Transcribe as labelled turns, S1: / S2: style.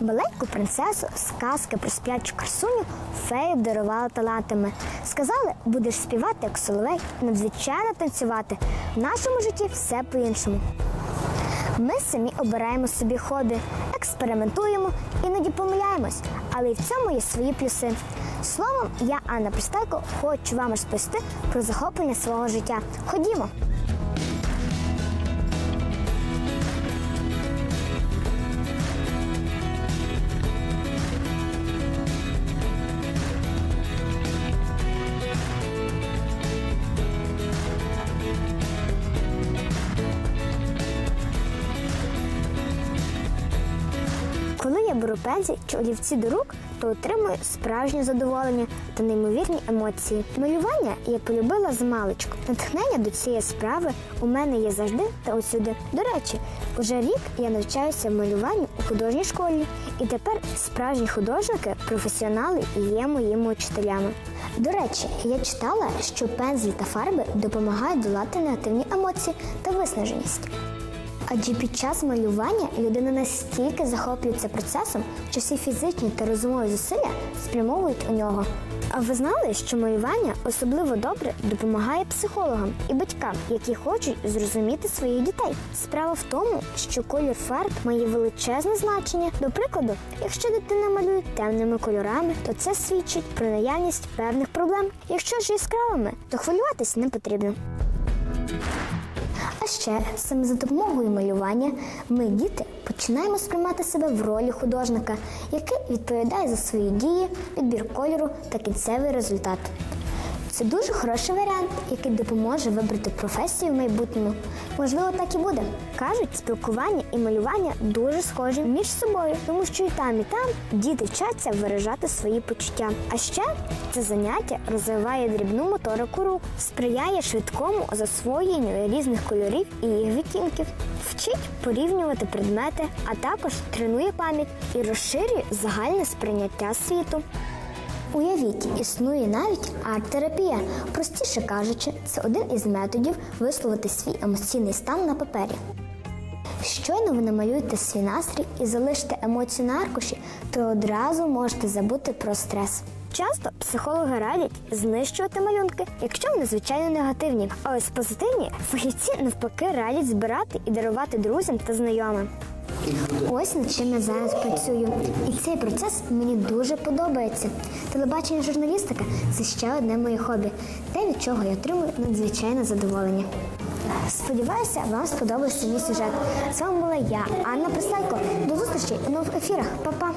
S1: Маленьку принцесу з казки про сплячу красуню феї дарували талантами. Сказали, будеш співати як соловей, надзвичайно танцювати. В нашому житті все по-іншому. Ми самі обираємо собі хобі, експериментуємо, іноді помиляємось, але і в цьому є свої плюси. Словом, я, Анна Пристайко, хочу вам розповісти про захоплення свого життя. Ходімо! Беру чи олівці до рук, то отримую справжнє задоволення та неймовірні емоції. Малювання я полюбила з маличку. Натхнення до цієї справи у мене є завжди та усюди. До речі, уже рік я навчаюся малюванню у художній школі, і тепер справжні художники, професіонали є моїми учителями. До речі, я читала, що пензлі та фарби допомагають долати негативні емоції та виснаженість. Адже під час малювання людина настільки захоплюється процесом, що всі фізичні та розумові зусилля спрямовують у нього. А ви знали, що малювання особливо добре допомагає психологам і батькам, які хочуть зрозуміти своїх дітей. Справа в тому, що колір фарб має величезне значення. До прикладу, якщо дитина малює темними кольорами, то це свідчить про наявність певних проблем. Якщо ж яскравими, то хвилюватись не потрібно. Ще саме за допомогою малювання ми, діти, починаємо сприймати себе в ролі художника, який відповідає за свої дії, підбір кольору та кінцевий результат. Це дуже хороший варіант, який допоможе вибрати професію в майбутньому. Можливо, так і буде. Кажуть, спілкування і малювання дуже схожі між собою, тому що і там, і там діти вчаться виражати свої почуття. А ще це заняття розвиває дрібну моторику рук, сприяє швидкому засвоєнню різних кольорів і їх відтінків, вчить порівнювати предмети, а також тренує пам'ять і розширює загальне сприйняття світу. Уявіть, існує навіть арт-терапія. Простіше кажучи, це один із методів висловити свій емоційний стан на папері. Щойно ви намалюєте свій настрій і залишите емоцію на аркуші, то одразу можете забути про стрес. Часто психологи радять знищувати малюнки, якщо вони звичайно негативні. А ось позитивні фахівці навпаки радять збирати і дарувати друзям та знайомим. Ось над чим я зараз працюю. І цей процес мені дуже подобається. Телебачення журналістика це ще одне моє хобі, те, від чого я отримую надзвичайне задоволення. Сподіваюся, вам сподобався мій сюжет. З вами була я, Анна Присайко. До зустрічі у нових ефірах. Па-па!